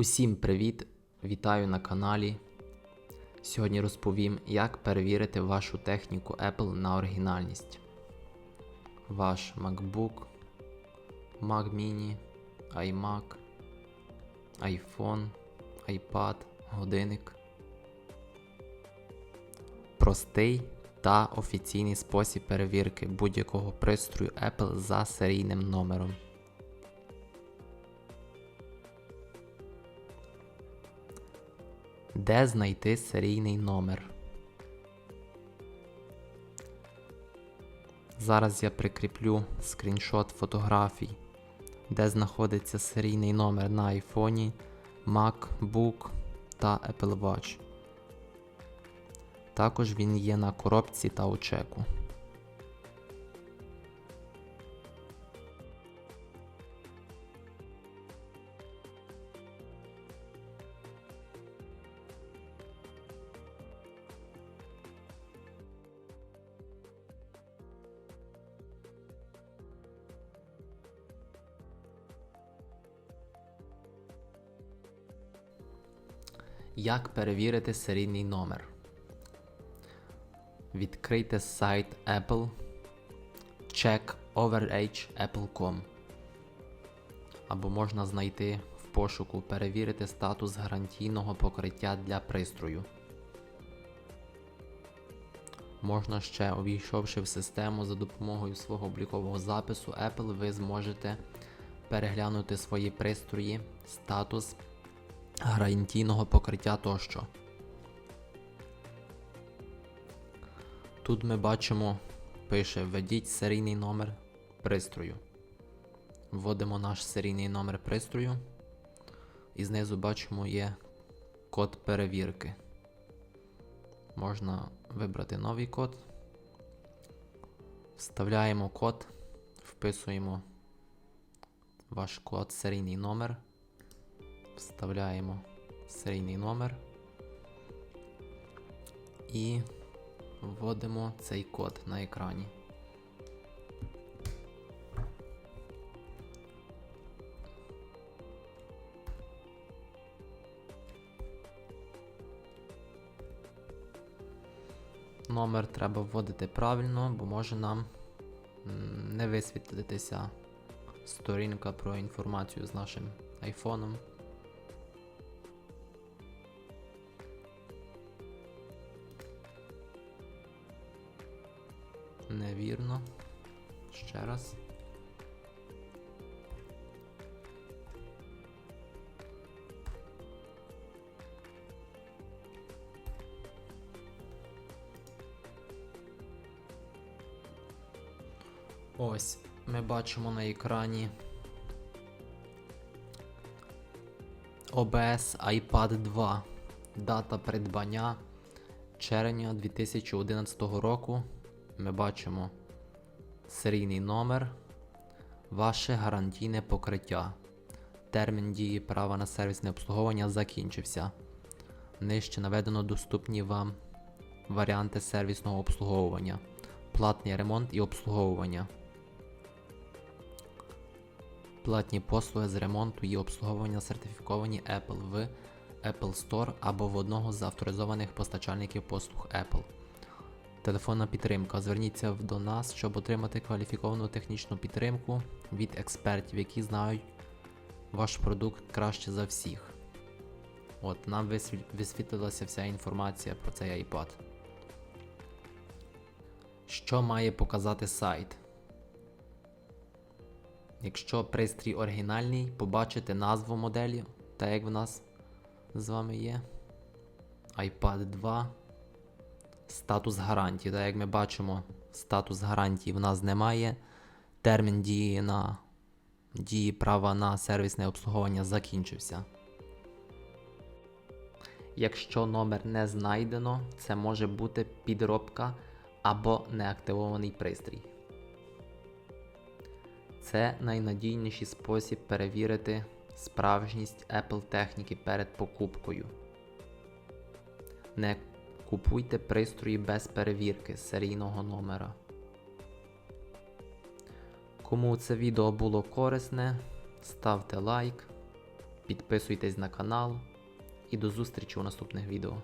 Усім привіт! Вітаю на каналі. Сьогодні розповім, як перевірити вашу техніку Apple на оригінальність. Ваш MacBook, Mac Mini, iMac, iPhone, iPad, годинник. Простий та офіційний спосіб перевірки будь-якого пристрою Apple за серійним номером. Де знайти серійний номер? Зараз я прикріплю скріншот фотографій, де знаходиться серійний номер на iPhone, MacBook та Apple Watch. Також він є на коробці та у чеку. Як перевірити серійний номер? Відкрийте сайт Apple check або можна знайти в пошуку перевірити статус гарантійного покриття для пристрою. Можна ще, увійшовши в систему за допомогою свого облікового запису Apple, ви зможете переглянути свої пристрої, статус гарантійного покриття тощо. Тут ми бачимо, пише введіть серійний номер пристрою. Вводимо наш серійний номер пристрою. І знизу бачимо є код перевірки. Можна вибрати новий код. Вставляємо код, вписуємо ваш код, серійний номер. Вставляємо серійний номер і вводимо цей код на екрані. Номер треба вводити правильно, бо може нам не висвітлитися сторінка про інформацію з нашим айфоном. Невірно. Ще раз. Ось ми бачимо на екрані OBS iPad 2. Дата придбання червня 2011 року. Ми бачимо серійний номер, ваше гарантійне покриття. Термін дії права на сервісне обслуговування закінчився. Нижче наведено доступні вам варіанти сервісного обслуговування, платний ремонт і обслуговування. Платні послуги з ремонту і обслуговування сертифіковані Apple в Apple Store або в одного з авторизованих постачальників послуг Apple. Телефонна підтримка. Зверніться до нас, щоб отримати кваліфіковану технічну підтримку від експертів, які знають ваш продукт краще за всіх. От, нам висвітлилася вся інформація про цей iPad. Що має показати сайт? Якщо пристрій оригінальний, побачите назву моделі, так як в нас з вами є. iPad 2. Статус гарантії. Так як ми бачимо, статус гарантії в нас немає. Термін дії на дії права на сервісне обслуговування закінчився. Якщо номер не знайдено, це може бути підробка або неактивований пристрій. Це найнадійніший спосіб перевірити справжність Apple техніки перед покупкою. Не купуйте пристрої без перевірки серійного номера. Кому це відео було корисне, ставте лайк, підписуйтесь на канал і до зустрічі у наступних відео.